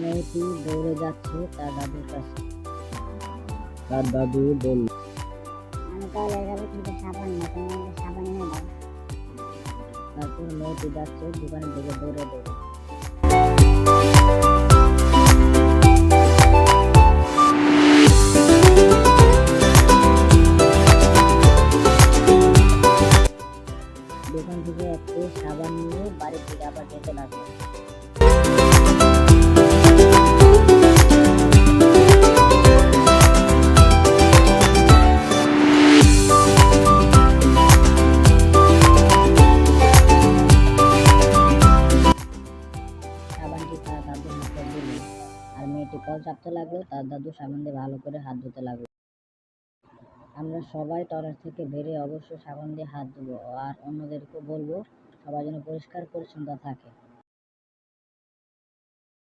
মেয়েটি দৌড়ে যাচ্ছে তার দাদুর কাছে। তার দাদু বলল আমি তাহলে যাব কিন্তু সাবান না তুমি সাবান এনে দাও। তারপর মেয়েটি যাচ্ছে দোকানের দিকে দৌড়ে দৌড়ে। দোকান থেকে একটি সাবান নিয়ে বাড়ির দিকে আবার যেতে লাগল। কল চাপতে লাগল, তার দাদু সাবান দিয়ে ভালো করে হাত ধুতে লাগল। আমরা সবাই টয়লেট থেকে বেরিয়ে অবশ্যই সাবান দিয়ে হাত ধুবো, আর অন্যদেরকে বলব, সবাই যেন পরিষ্কার পরিচ্ছন্ন থাকে।